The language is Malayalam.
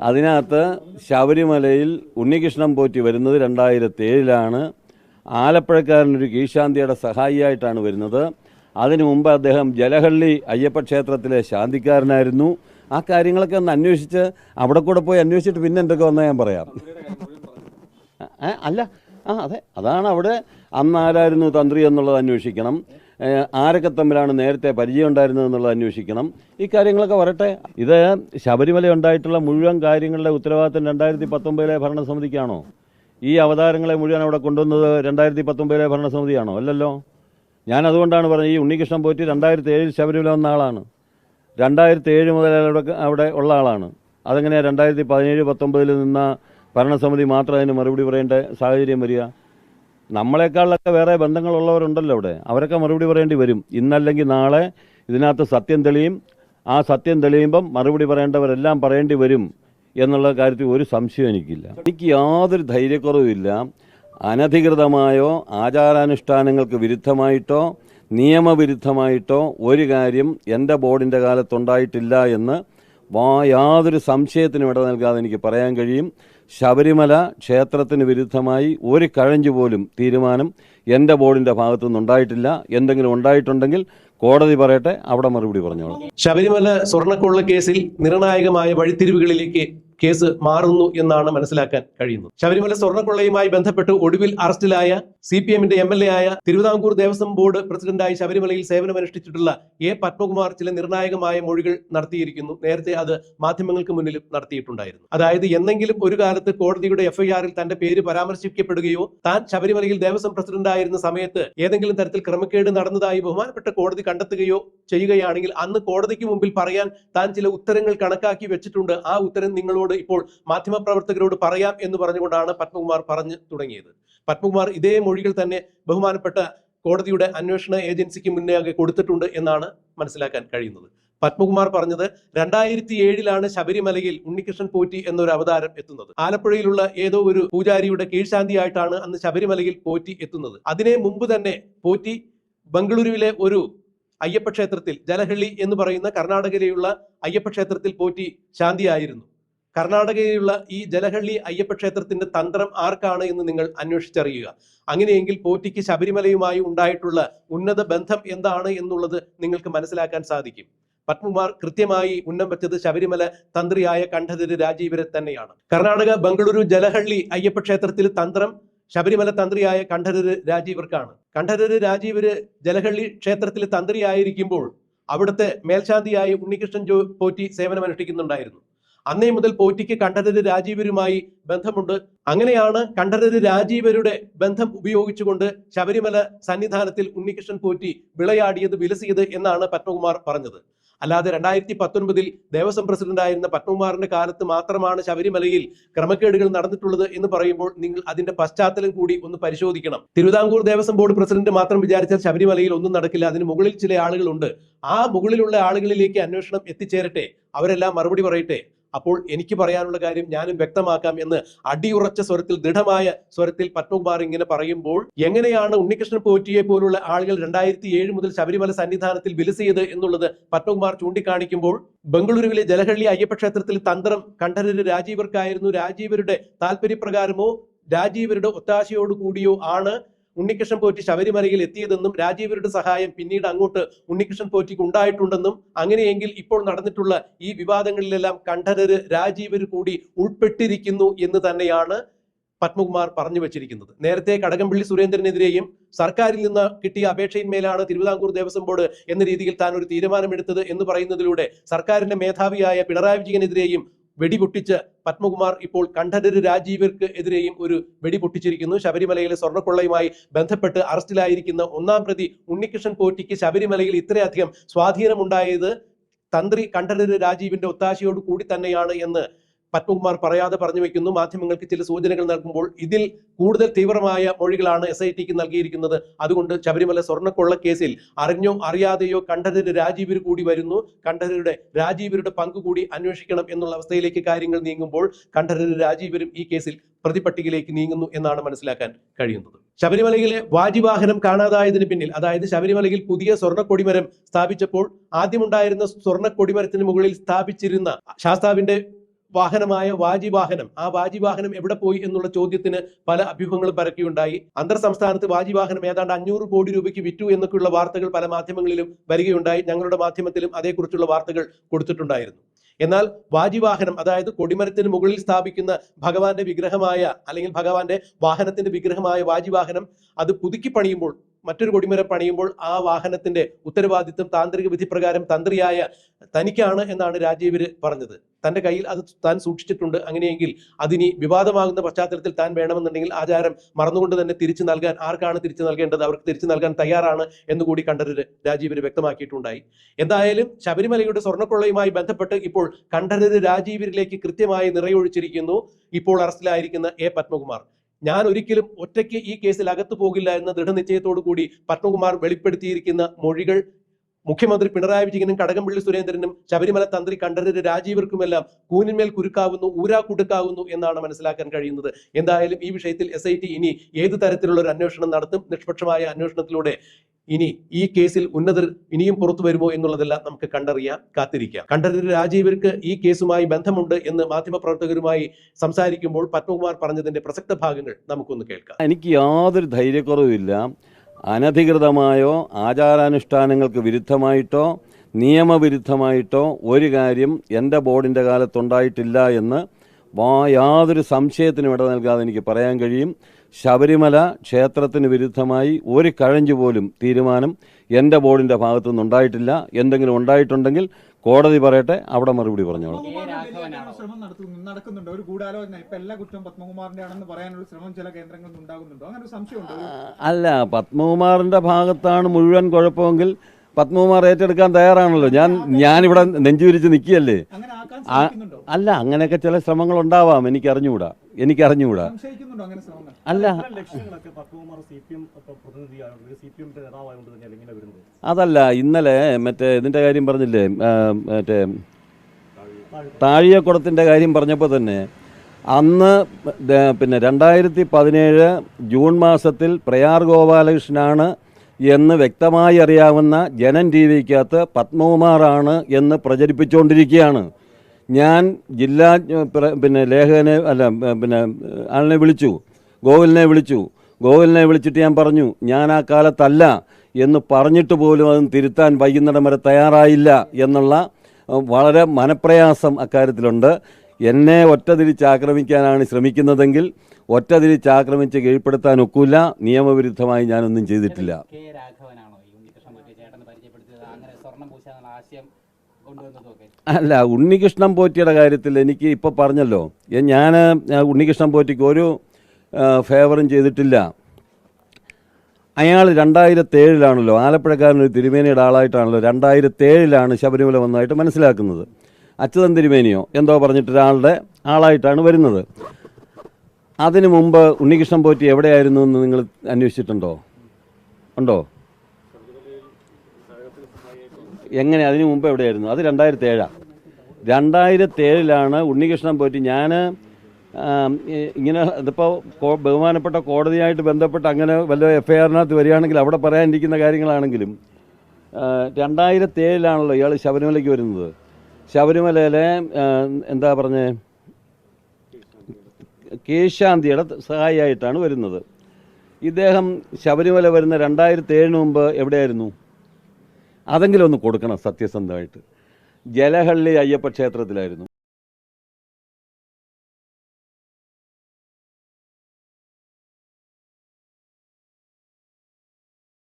അതിനകത്ത് ശബരിമലയിൽ ഉണ്ണികൃഷ്ണൻ പോറ്റി വരുന്നത് രണ്ടായിരത്തി ഏഴിലാണ് ആലപ്പുഴക്കാരനൊരു കീഴ്ശാന്തിയുടെ സഹായിയായിട്ടാണ് വരുന്നത്. അതിനു മുമ്പ് അദ്ദേഹം ജലഹള്ളി അയ്യപ്പ ക്ഷേത്രത്തിലെ ശാന്തിക്കാരനായിരുന്നു. ആ കാര്യങ്ങളൊക്കെ ഒന്ന് അന്വേഷിച്ച് അവിടെ കൂടെ പോയി അന്വേഷിച്ചിട്ട് പിന്നെ എന്തൊക്കെ വന്നാൽ ഞാൻ പറയാം. അല്ല ആ അതെ അതാണ് അവിടെ അന്നാരായിരുന്നു തന്ത്രി എന്നുള്ളത് അന്വേഷിക്കണം. ആരൊക്കെ തമ്മിലാണ് നേരത്തെ പരിചയം ഉണ്ടായിരുന്നത് എന്നുള്ളത് അന്വേഷിക്കണം. ഈ കാര്യങ്ങളൊക്കെ വരട്ടെ. ഇത് ശബരിമല ഉണ്ടായിട്ടുള്ള മുഴുവൻ കാര്യങ്ങളുടെ ഉത്തരവാദിത്തം രണ്ടായിരത്തി പത്തൊമ്പതിലെ ഭരണസമിതിക്കാണോ? ഈ അവതാരങ്ങളെ മുഴുവൻ അവിടെ കൊണ്ടുവന്നത് രണ്ടായിരത്തി പത്തൊമ്പതിലെ ഭരണസമിതിയാണോ? അല്ലല്ലോ. ഞാൻ അതുകൊണ്ടാണ് പറഞ്ഞത് ഈ ഉണ്ണികൃഷ്ണൻ പോറ്റി രണ്ടായിരത്തി ഏഴിൽ ശബരിമല വന്ന ആളാണ്. രണ്ടായിരത്തി ഏഴ് മുതൽ അവിടെ അവിടെ ഉള്ള ആളാണ്. അതെങ്ങനെയാണ് രണ്ടായിരത്തി പതിനേഴ് പത്തൊമ്പതിൽ നിന്ന ഭരണസമിതി മാത്രം അതിന് മറുപടി പറയേണ്ട സാഹചര്യം വരിക? നമ്മളെക്കാളൊക്കെ വേറെ ബന്ധങ്ങളുള്ളവരുണ്ടല്ലോ അവിടെ. അവരൊക്കെ മറുപടി പറയേണ്ടി വരും. ഇന്നല്ലെങ്കിൽ നാളെ ഇതിനകത്ത് സത്യം തെളിയും. ആ സത്യം തെളിയുമ്പം മറുപടി പറയേണ്ടവരെല്ലാം പറയേണ്ടി വരും എന്നുള്ള കാര്യത്തിൽ ഒരു സംശയം എനിക്കില്ല. എനിക്ക് യാതൊരു ധൈര്യക്കുറവുമില്ല അനധികൃതമായോ ആചാരാനുഷ്ഠാനങ്ങൾക്ക് വിരുദ്ധമായിട്ടോ നിയമവിരുദ്ധമായിട്ടോ ഒരു കാര്യം എന്റെ ബോർഡിന്റെ കാലത്തുണ്ടായിട്ടില്ല എന്ന് യാതൊരു സംശയത്തിനും ഇട നൽകാതെ എനിക്ക് പറയാൻ കഴിയും. ശബരിമല ക്ഷേത്രത്തിന് വിരുദ്ധമായി ഒരു കഴഞ്ചു പോലും തീരുമാനം എന്റെ ബോർഡിന്റെ ഭാഗത്തുനിന്ന് ഉണ്ടായിട്ടില്ല. എന്തെങ്കിലും ഉണ്ടായിട്ടുണ്ടെങ്കിൽ കോടതി പറയട്ടെ അവിടെ മറുപടി പറഞ്ഞോളൂ. ശബരിമല സ്വർണക്കൊള്ള കേസിൽ നിർണായകമായ വഴിത്തിരിവുകളിലേക്ക് കേസ് മാറുന്നു എന്നാണ് മനസ്സിലാക്കാൻ കഴിയുന്നത്. ശബരിമല സ്വർണക്കൊള്ളയുമായി ബന്ധപ്പെട്ട് ഒടുവിൽ അറസ്റ്റിലായ സി പി എമ്മിന്റെ എം എൽ എ ആയ തിരുവിതാംകൂർ ദേവസ്വം ബോർഡ് പ്രസിഡന്റായി ശബരിമലയിൽ സേവനമനുഷ്ഠിച്ചിട്ടുള്ള എ പത്മകുമാർ ചില നിർണായകമായ മൊഴികൾ നടത്തിയിരിക്കുന്നു. നേരത്തെ അത് മാധ്യമങ്ങൾക്ക് മുന്നിലും നടത്തിയിട്ടുണ്ടായിരുന്നു. അതായത് എന്നെങ്കിലും ഒരു കാലത്ത് കോടതിയുടെ എഫ്ഐആറിൽ തന്റെ പേര് പരാമർശിക്കപ്പെടുകയോ താൻ ശബരിമലയിൽ ദേവസ്വം പ്രസിഡന്റായിരുന്ന സമയത്ത് ഏതെങ്കിലും തരത്തിൽ ക്രമക്കേട് നടന്നതായി ബഹുമാനപ്പെട്ട കോടതി കണ്ടെത്തുകയോ ചെയ്യുകയാണെങ്കിൽ അന്ന് കോടതിക്ക് മുമ്പിൽ പറയാൻ താൻ ചില ഉത്തരങ്ങൾ കണക്കാക്കി വെച്ചിട്ടുണ്ട്. ആ ഉത്തരം നിങ്ങളോട് ഇപ്പോൾ മാധ്യമപ്രവർത്തകരോട് പറയാം എന്ന് പറഞ്ഞുകൊണ്ടാണ് പത്മകുമാർ പറഞ്ഞു തുടങ്ങിയത്. പത്മകുമാർ ഇതേ മൊഴികൾ തന്നെ ബഹുമാനപ്പെട്ട കോടതിയുടെ അന്വേഷണ ഏജൻസിക്ക് മുന്നേ കൊടുത്തിട്ടുണ്ട് എന്നാണ് മനസ്സിലാക്കാൻ കഴിയുന്നത്. പത്മകുമാർ പറഞ്ഞത് രണ്ടായിരത്തി ഏഴിലാണ് ശബരിമലയിൽ ഉണ്ണികൃഷ്ണൻ പോറ്റി എന്നൊരു അവതാരം എത്തുന്നത്. ആലപ്പുഴയിലുള്ള ഏതോ ഒരു പൂജാരിയുടെ കീഴ്ശാന്തിയായിട്ടാണ് അന്ന് ശബരിമലയിൽ പോറ്റി എത്തുന്നത്. അതിനെ മുമ്പ് തന്നെ പോറ്റി ബംഗളൂരുവിലെ ഒരു അയ്യപ്പക്ഷേത്രത്തിൽ ജലഹള്ളി എന്ന് പറയുന്ന കർണാടകയിലുള്ള അയ്യപ്പ ക്ഷേത്രത്തിൽ പോറ്റി ശാന്തിയായിരുന്നു. കർണാടകയിലുള്ള ഈ ജലഹള്ളി അയ്യപ്പ ക്ഷേത്രത്തിന്റെ തന്ത്രം ആർക്കാണ് എന്ന് നിങ്ങൾ അന്വേഷിച്ചറിയുക. അങ്ങനെയെങ്കിൽ പോറ്റിക്ക് ശബരിമലയുമായി ഉണ്ടായിട്ടുള്ള ഉന്നത ബന്ധം എന്താണ് എന്നുള്ളത് നിങ്ങൾക്ക് മനസ്സിലാക്കാൻ സാധിക്കും. പത്മകുമാർ കൃത്യമായി ഉന്നം വെച്ചത് ശബരിമല തന്ത്രിയായ കണ്ഠതിര് രാജീവരെ തന്നെയാണ്. കർണാടക ബംഗളൂരു ജലഹള്ളി അയ്യപ്പ ക്ഷേത്രത്തിൽ തന്ത്രം ശബരിമല തന്ത്രിയായ കണ്ഠരര് രാജീവർക്കാണ്. കണ്ഠരര് രാജീവര് ജലഹള്ളി ക്ഷേത്രത്തിൽ തന്ത്രിയായിരിക്കുമ്പോൾ അവിടുത്തെ മേൽശാന്തിയായ ഉണ്ണികൃഷ്ണൻ ജോ പോറ്റി സേവനമനുഷ്ഠിക്കുന്നുണ്ടായിരുന്നു. അന്നേ മുതൽ പോറ്റിക്ക് കണ്ഠരര് രാജീവരുമായി ബന്ധമുണ്ട്. അങ്ങനെയാണ് കണ്ഠരര് രാജീവരുടെ ബന്ധം ഉപയോഗിച്ചുകൊണ്ട് ശബരിമല സന്നിധാനത്തിൽ ഉണ്ണികൃഷ്ണൻ പോറ്റി വിളയാടിയത് വിലസിയത് എന്നാണ് പത്മകുമാർ പറഞ്ഞത്. അല്ലാതെ രണ്ടായിരത്തി പത്തൊൻപതിൽ ദേവസ്വം പ്രസിഡന്റായിരുന്ന പത്മകുമാറിന്റെ കാലത്ത് മാത്രമാണ് ശബരിമലയിൽ ക്രമക്കേടുകൾ നടന്നിട്ടുള്ളത് എന്ന് പറയുമ്പോൾ നിങ്ങൾ അതിന്റെ പശ്ചാത്തലം കൂടി ഒന്ന് പരിശോധിക്കണം. തിരുവിതാംകൂർ ദേവസ്വം ബോർഡ് പ്രസിഡന്റ് മാത്രം വിചാരിച്ചാൽ ശബരിമലയിൽ ഒന്നും നടക്കില്ല. അതിന് മുകളിൽ ചില ആളുകളുണ്ട്. ആ മുകളിലുള്ള ആളുകളിലേക്ക് അന്വേഷണം എത്തിച്ചേരട്ടെ. അവരെല്ലാം മറുപടി പറയട്ടെ. അപ്പോൾ എനിക്ക് പറയാനുള്ള കാര്യം ഞാനും വ്യക്തമാക്കാം എന്ന് അടിയുറച്ച സ്വരത്തിൽ ദൃഢമായ സ്വരത്തിൽ പത്മകുമാർ ഇങ്ങനെ പറയുമ്പോൾ എങ്ങനെയാണ് ഉണ്ണികൃഷ്ണൻ പോറ്റിയെ പോലുള്ള ആളുകൾ രണ്ടായിരത്തി ഏഴ് മുതൽ ശബരിമല സന്നിധാനത്തിൽ വിലസിയത് എന്നുള്ളത്? പത്മകുമാർ ചൂണ്ടിക്കാണിക്കുമ്പോൾ ബംഗളൂരുവിലെ ജലഹള്ളി അയ്യപ്പ ക്ഷേത്രത്തിൽ തന്ത്രം കണ്ഠരര് രാജീവർക്കായിരുന്നു. രാജീവരുടെ താല്പര്യപ്രകാരമോ രാജീവരുടെ ഒത്താശയോടു കൂടിയോ ആണ് ഉണ്ണികൃഷ്ണൻ പോറ്റി ശബരിമലയിൽ എത്തിയതെന്നും രാജീവരുടെ സഹായം പിന്നീട് അങ്ങോട്ട് ഉണ്ണികൃഷ്ണൻ പോറ്റിക്ക് ഉണ്ടായിട്ടുണ്ടെന്നും അങ്ങനെയെങ്കിൽ ഇപ്പോൾ നടന്നിട്ടുള്ള ഈ വിവാദങ്ങളിലെല്ലാം കണ്ഠരര് രാജീവര് കൂടി ഉൾപ്പെട്ടിരിക്കുന്നു എന്ന് തന്നെയാണ് പത്മകുമാർ പറഞ്ഞു വെച്ചിരിക്കുന്നത്. നേരത്തെ കടകംപള്ളി സുരേന്ദ്രനെതിരെയും സർക്കാരിൽ നിന്ന് കിട്ടിയ അപേക്ഷയിന്മേലാണ് തിരുവിതാംകൂർ ദേവസ്വം ബോർഡ് എന്ന രീതിയിൽ താൻ ഒരു തീരുമാനമെടുത്തത് എന്ന് പറയുന്നതിലൂടെ സർക്കാരിന്റെ മേധാവിയായ പിണറായി വിജയനെതിരെയും വെടിപൊട്ടിച്ച് പത്മകുമാർ ഇപ്പോൾ കണ്ഠരര് രാജീവർക്ക് എതിരെയും ഒരു വെടി പൊട്ടിച്ചിരിക്കുന്നു ശബരിമലയിലെ സ്വർണക്കൊള്ളയുമായി ബന്ധപ്പെട്ട് അറസ്റ്റിലായിരിക്കുന്ന ഒന്നാം പ്രതി ഉണ്ണികൃഷ്ണൻ പോറ്റിക്ക് ശബരിമലയിൽ ഇത്രയധികം സ്വാധീനമുണ്ടായത് തന്ത്രി കണ്ഠരര് രാജീവിന്റെ ഒത്താശയോട് കൂടി തന്നെയാണ് എന്ന് പത്മകുമാർ പറയാതെ പറഞ്ഞു വെക്കുന്നു. മാധ്യമങ്ങൾക്ക് ചില സൂചനകൾ നൽകുമ്പോൾ ഇതിൽ കൂടുതൽ തീവ്രമായ മൊഴികളാണ് എസ് ഐ ടിക്ക് നൽകിയിരിക്കുന്നത്. അതുകൊണ്ട് ശബരിമല സ്വർണക്കൊള്ള കേസിൽ അറിഞ്ഞോ അറിയാതെയോ കണ്ഠരര് രാജീവർ കൂടി വരുന്നു. കണ്ഠരരുടെ രാജീവരുടെ പങ്ക് കൂടി അന്വേഷിക്കണം എന്നുള്ള അവസ്ഥയിലേക്ക് കാര്യങ്ങൾ നീങ്ങുമ്പോൾ കണ്ഠരര് രാജീവരും ഈ കേസിൽ പ്രതിപട്ടികയിലേക്ക് നീങ്ങുന്നു എന്നാണ് മനസ്സിലാക്കാൻ കഴിയുന്നത്. ശബരിമലയിലെ വാജിവാഹനം കാണാതായതിന് പിന്നിൽ അതായത് ശബരിമലയിൽ പുതിയ സ്വർണ കൊടിമരം സ്ഥാപിച്ചപ്പോൾ ആദ്യമുണ്ടായിരുന്ന സ്വർണ കൊടിമരത്തിന് മുകളിൽ സ്ഥാപിച്ചിരുന്ന ശാസ്താവിന്റെ വാഹനമായ വാജിവാഹനം. ആ വാജിവാഹനം എവിടെ പോയി എന്നുള്ള ചോദ്യത്തിന് പല അഭ്യൂഹങ്ങളും പരക്കുകയുണ്ടായി അന്തർ സംസ്ഥാനത്ത് വാജിവാഹനം ഏതാണ്ട് അഞ്ഞൂറ് കോടി രൂപയ്ക്ക് വിറ്റു എന്നൊക്കെയുള്ള വാർത്തകൾ പല മാധ്യമങ്ങളിലും വരികയുണ്ടായി. ഞങ്ങളുടെ മാധ്യമത്തിലും അതേക്കുറിച്ചുള്ള വാർത്തകൾ കൊടുത്തിട്ടുണ്ടായിരുന്നു. എന്നാൽ വാജിവാഹനം അതായത് കൊടിമരത്തിന് മുകളിൽ സ്ഥാപിക്കുന്ന ഭഗവാന്റെ വിഗ്രഹമായ അല്ലെങ്കിൽ ഭഗവാന്റെ വാഹനത്തിന്റെ വിഗ്രഹമായ വാജിവാഹനം അത് പുതുക്കി പണിയുമ്പോൾ മറ്റൊരു കൊടിമര പണിയുമ്പോൾ ആ വാഹനത്തിന്റെ ഉത്തരവാദിത്വം താന്ത്രിക വിധി പ്രകാരം തന്ത്രിയായ തനിക്കാണ് എന്നാണ് രാജീവര് പറഞ്ഞത്. തന്റെ കയ്യിൽ അത് താൻ സൂക്ഷിച്ചിട്ടുണ്ട്. അങ്ങനെയെങ്കിൽ അതിനി വിവാദമാകുന്ന പശ്ചാത്തലത്തിൽ താൻ വേണമെന്നുണ്ടെങ്കിൽ ആചാരം മറന്നുകൊണ്ട് തന്നെ തിരിച്ചു നൽകാൻ ആർക്കാണ് തിരിച്ചു നൽകേണ്ടത്? അവർക്ക് തിരിച്ചു നൽകാൻ തയ്യാറാണ് എന്നുകൂടി കണ്ഠരര് രാജീവര് വ്യക്തമാക്കിയിട്ടുണ്ടായി. എന്തായാലും ശബരിമലയുടെ സ്വർണക്കൊള്ളയുമായി ബന്ധപ്പെട്ട് ഇപ്പോൾ കണ്ഠരര് രാജീവരിലേക്ക് കൃത്യമായി നിറയൊഴിച്ചിരിക്കുന്നു. ഇപ്പോൾ അറസ്റ്റിലായിരിക്കുന്ന എ പത്മകുമാർ. ഞാൻ ഒരിക്കലും ഒറ്റയ്ക്ക് ഈ കേസിൽ അകത്തു പോകില്ല എന്ന ദൃഢനിശ്ചയത്തോടു കൂടി പത്മകുമാർ വെളിപ്പെടുത്തിയിരിക്കുന്ന മൊഴികൾ മുഖ്യമന്ത്രി പിണറായി വിജയനും കടകംപള്ളി സുരേന്ദ്രനും ശബരിമല തന്ത്രി കണ്ഠരര് രാജീവർക്കുമെല്ലാം കൂനിന്മേൽ കുരുക്കാവുന്നു ഊരാ കുടുക്കാവുന്നു എന്നാണ് മനസ്സിലാക്കാൻ കഴിയുന്നത്. എന്തായാലും ഈ വിഷയത്തിൽ എസ് ഇനി ഏത് തരത്തിലുള്ള ഒരു അന്വേഷണം നടത്തും? നിഷ്പക്ഷമായ അന്വേഷണത്തിലൂടെ ഇനി ഈ കേസിൽ ഉന്നതർ ഇനിയും പുറത്തു വരുമോ എന്നുള്ളതെല്ലാം നമുക്ക് കണ്ടറിയാം കാത്തിരിക്കാം. കണ്ടറിഞ്ഞ രാജീവർക്ക് ഈ കേസുമായി ബന്ധമുണ്ട് എന്ന് മാധ്യമപ്രവർത്തകരുമായി സംസാരിക്കുമ്പോൾ പത്മകുമാർ പറഞ്ഞതിന്റെ പ്രസക്ത ഭാഗങ്ങൾ നമുക്കൊന്ന് കേൾക്കാം. എനിക്ക് യാതൊരു ധൈര്യക്കുറവില്ല. അനധികൃതമായോ ആചാരാനുഷ്ഠാനങ്ങൾക്ക് വിരുദ്ധമായിട്ടോ നിയമവിരുദ്ധമായിട്ടോ ഒരു കാര്യം എന്റെ ബോർഡിന്റെ കാലത്തുണ്ടായിട്ടില്ല എന്ന് യാതൊരു സംശയത്തിനും ഇട നൽകാതെ എനിക്ക് പറയാൻ കഴിയും. ശബരിമല ക്ഷേത്രത്തിന് വിരുദ്ധമായി ഒരു കഴഞ്ഞു പോലും തീരുമാനം എന്റെ ബോർഡിന്റെ ഭാഗത്തു നിന്നുണ്ടായിട്ടില്ല എന്തെങ്കിലും ഉണ്ടായിട്ടുണ്ടെങ്കിൽ കോടതി പറയട്ടെ അവിടെ മറുപടി പറഞ്ഞോളൂ. അല്ല പത്മകുമാറിന്റെ ഭാഗത്താണ് മുഴുവൻ കുഴപ്പമെങ്കിൽ പത്മകുമാർ ഏറ്റെടുക്കാൻ തയ്യാറാണല്ലോ. ഞാൻ ഞാനിവിടെ നെഞ്ചുവിരിച്ച് നിൽക്കുകയല്ലേ? അങ്ങനെ ആക്കാൻ ശ്രമിക്കുന്നുണ്ടോ? അല്ല അങ്ങനെയൊക്കെ ചില ശ്രമങ്ങൾ ഉണ്ടാവാം എനിക്കറിഞ്ഞുകൂടാ എനിക്കറിഞ്ഞുകൂടാ എനിക്ക് അങ്ങനെ ശ്രമങ്ങൾ? അല്ല. അതല്ല ഇന്നലെ മറ്റേ ഇതിന്റെ കാര്യം പറഞ്ഞില്ലേ? മറ്റേ താഴിയക്കുടത്തിന്റെ കാര്യം പറഞ്ഞപ്പോൾ തന്നെ അന്ന് പിന്നെ രണ്ടായിരത്തി പതിനേഴ് ജൂൺ മാസത്തിൽ പ്രയാർ ഗോപാലകൃഷ്ണനാണ് എന്ന് വ്യക്തമായി അറിയാവുന്ന ജനൻ ടി വിക്കകത്ത് പത്മകുമാറാണ് എന്ന് പ്രചരിപ്പിച്ചുകൊണ്ടിരിക്കുകയാണ്. ഞാൻ ജില്ലാ പിന്നെ ലേഖകനെ അല്ല പിന്നെ ആളിനെ വിളിച്ചു ഗോകുലിനെ വിളിച്ചു. ഗോകുലിനെ വിളിച്ചിട്ട് ഞാൻ പറഞ്ഞു ഞാൻ ആ കാലത്തല്ല എന്ന് പറഞ്ഞിട്ട് പോലും അത് തിരുത്താൻ വൈകുന്നേരം വരെ തയ്യാറായില്ല എന്നുള്ള വളരെ മനപ്രയാസം അക്കാര്യത്തിലുണ്ട്. എന്നെ ഒറ്റ തിരിച്ചാക്രമിക്കാനാണ് ശ്രമിക്കുന്നതെങ്കിൽ ഒറ്റ തിരിച്ച് ആക്രമിച്ച് കീഴ്പ്പെടുത്താൻ ഒക്കില്ല നിയമവിരുദ്ധമായി ഞാനൊന്നും ചെയ്തിട്ടില്ല. അല്ല ഉണ്ണികൃഷ്ണൻ പോറ്റിയുടെ കാര്യത്തിൽ എനിക്ക് ഇപ്പോൾ പറഞ്ഞല്ലോ. ഞാൻ ഉണ്ണികൃഷ്ണൻ പോറ്റിക്ക് ഒരു ഫേവറും ചെയ്തിട്ടില്ല. അയാൾ രണ്ടായിരത്തി ഏഴിലാണല്ലോ ആലപ്പുഴക്കാരൻ ഒരു തിരുമേനിയുടെ ആളായിട്ടാണല്ലോ രണ്ടായിരത്തി ഏഴിലാണ് ശബരിമല വന്നതായിട്ട് മനസ്സിലാക്കുന്നത്. അച്യുതൻ തിരുമേനിയോ എന്തോ പറഞ്ഞിട്ട് ഒരാളുടെ ആളായിട്ടാണ് വരുന്നത്. അതിനു മുമ്പ് ഉണ്ണികൃഷ്ണൻ പോറ്റി എവിടെയായിരുന്നു എന്ന് നിങ്ങൾ അന്വേഷിച്ചിട്ടുണ്ടോ? ഉണ്ടോ? എങ്ങനെ? അതിനു മുമ്പ് എവിടെയായിരുന്നു? അത് രണ്ടായിരത്തി ഏഴാണ് രണ്ടായിരത്തി ഏഴിലാണ് ഉണ്ണികൃഷ്ണൻ പോറ്റി ഞാൻ ഇങ്ങനെ ഇതിപ്പോൾ ബഹുമാനപ്പെട്ട കോടതിയായിട്ട് ബന്ധപ്പെട്ട് അങ്ങനെ വല്ല എഫ് ഐ ആറിനകത്ത് വരികയാണെങ്കിൽ അവിടെ പറയാനിരിക്കുന്ന കാര്യങ്ങളാണെങ്കിലും രണ്ടായിരത്തി ഏഴിലാണല്ലോ ഇയാൾ ശബരിമലയ്ക്ക് വരുന്നത്. ശബരിമലയിലെ എന്താ പറഞ്ഞേ? കേശാന്തിയുടെ സഹായിയായിട്ടാണ് വരുന്നത്. ഇദ്ദേഹം ശബരിമല വരുന്ന രണ്ടായിരത്തി ഏഴിന് മുമ്പ് എവിടെയായിരുന്നു? അതെങ്കിലും ഒന്ന് കൊടുക്കണം സത്യസന്ധമായിട്ട്. ജലഹള്ളി അയ്യപ്പ ക്ഷേത്രത്തിലായിരുന്നു.